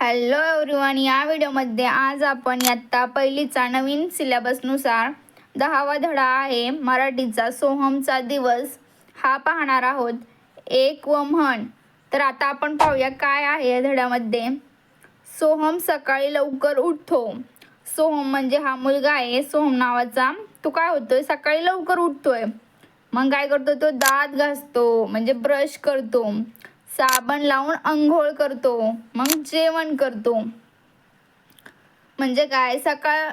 Hello everyone या व्हिडिओमध्ये आज आपण इयत्ता पहिलीचा नवीन सिलेबसनुसार दहावा धडा आहे मराठीचा सोहमचा दिवस. हा पाहणार आहोत एक व म्हण. तर आता आपण पाहूया काय आहे या धड्यामध्ये. सोहम सकाळी लवकर उठतो. सोहम म्हणजे हा मुलगा आहे सोहम नावाचा. तो काय होतोय? सकाळी लवकर उठतोय. मग काय करतो? तो दात घासतो म्हणजे ब्रश करतो. साबण लावून अंघोळ करतो मग जेवण करतो. म्हणजे काय सकाळ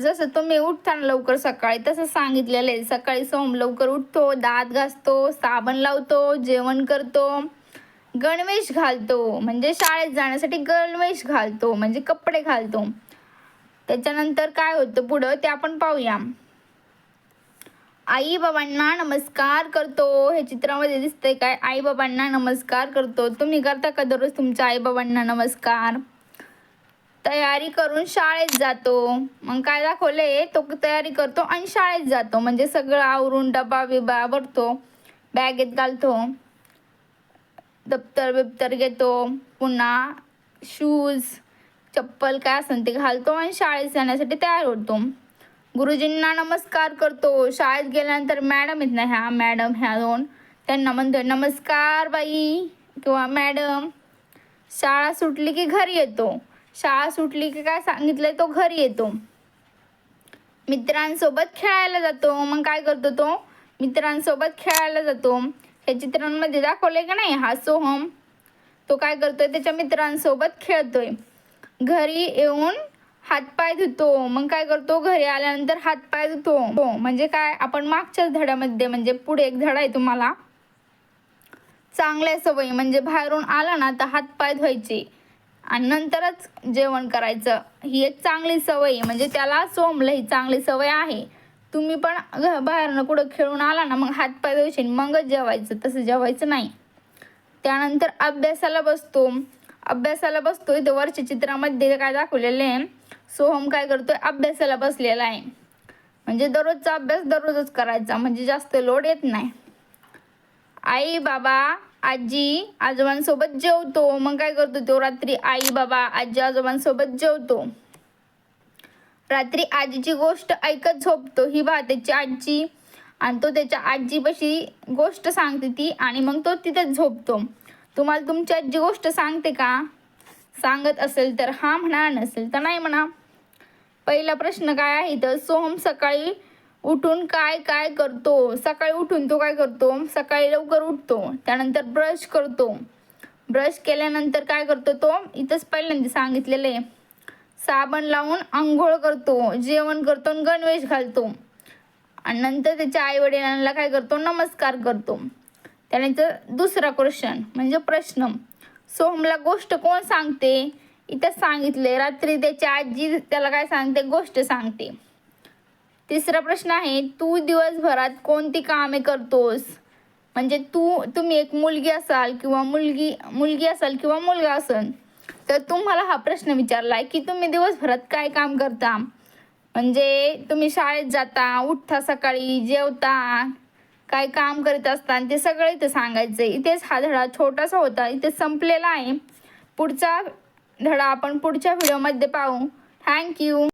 जसं तुम्ही उठताना लवकर सकाळी तसं सांगितलेलं आहे. सकाळी सोम लवकर उठतो दात घासतो साबण लावतो जेवण करतो. गणवेश घालतो म्हणजे शाळेत जाण्यासाठी गणवेश घालतो म्हणजे कपडे घालतो. त्याच्यानंतर काय होतं पुढं ते आपण पाहूया. आई बाबांना नमस्कार करतो. हे चित्रामध्ये दिसतंय काय? आई बाबांना नमस्कार करतो. तुम्ही करता का दररोज तुमच्या आई बाबांना नमस्कार? तयारी करून शाळेत जातो. मग काय दाखवले तो तयारी करतो आणि शाळेत जातो. म्हणजे सगळं आवरून डबा बिबा भरतो. बॅगेत घालतो. दप्तर बिप्तर घेतो. पुन्हा शूज चप्पल काय असेल ते घालतो आणि शाळेत जाण्यासाठी तयार होतो. गुरुजींना नमस्कार करतो. शाळेत गेल्यानंतर मॅडम येत ना ह्या मॅडम ह्या दोन. त्यांना म्हणतो नमस्कार बाई. किंवा मॅडम शाळा सुटली की घरी येतो. शाळा सुटली की काय सांगितलंय तो घरी येतो. मित्रांसोबत खेळायला जातो. मग काय करतो तो? मित्रांसोबत खेळायला जातो. हे चित्रांमध्ये दाखवलंय का नाही? हा सोहम. तो काय करतोय? त्याच्या मित्रांसोबत खेळतोय. घरी येऊन हातपाय धुतो. मग काय करतो? घरी आल्यानंतर हातपाय धुतो. हो म्हणजे काय? आपण मागच्याच धड्यामध्ये म्हणजे पुढे एक धडा आहे तुम्हाला. चांगल्या सवयी म्हणजे बाहेरून आला ना तर हातपाय धुवायचे. आणि नंतरच जेवण करायचं. ही एक चांगली सवय म्हणजे त्याला सोमलं ही चांगली सवय आहे. तुम्ही पण बाहेरनं कुठं खेळून आला ना मग हातपाय धुवायचे आणि मगच जेवायचं. तसं जेवायचं नाही. त्यानंतर अभ्यासाला बसतो. अभ्यासाला बसतो तर वरच्या चित्रामध्ये काय दाखवलेलं आहे? सोहम काय करतोय? अभ्यासाला बसलेला आहे. म्हणजे दररोजचा अभ्यास दररोजच करायचा म्हणजे जास्त लोड येत नाही. आई बाबा आजी आजोबांसोबत जेवतो. मग काय करतो तो? रात्री आई बाबा आजी आजोबांसोबत जेवतो. रात्री आजीची गोष्ट ऐकत झोपतो. ही बा त्याची आजी आणि तो त्याच्या आजीपाशी गोष्ट सांगते ती आणि मग तो तिथेच झोपतो. तुम्हाला तुमची आजी गोष्ट सांगते का सांगत असेल तर हा म्हणा नसेल तर नाही म्हणा. पहिला प्रश्न काय आहे तर सोहम सकाळी उठून काय काय करतो? सकाळी उठून तो काय करतो? सकाळी लवकर उठतो त्यानंतर ब्रश करतो. ब्रश केल्यानंतर काय करतो तो? इथंच पहिल्यांदा सांगितलेलं आहे. साबण लावून आंघोळ करतो जेवण करतो आणि गणवेश घालतो. आणि नंतर त्याच्या आईवडिलांना काय करतो? नमस्कार करतो. त्यानंतर दुसरा क्वेश्चन म्हणजे प्रश्न. सोहमला गोष्ट कोण सांगते? इथं सांगितले रात्री त्याची आजी त्याला काय सांगते? गोष्ट सांगते. तिसरा प्रश्न आहे तू दिवसभरात कोणती कामे करतोस? म्हणजे तू तुम्ही एक मुलगी असाल किंवा मुलगी मुलगी असाल किंवा मुलगा असाल तर तुम्हाला हा प्रश्न विचारलाय की तुम्ही दिवसभरात काय काम करता? म्हणजे तुम्ही शाळेत जाता उठता सकाळी जेवता काय काम करीत असताना ते सगळं इथं सांगायचं इथेच हा धडा छोटासा होता. इथे संपलेला आहे. पुढचा धडा आपण पुढच्या व्हिडिओमध्ये पाहू. थँक्यू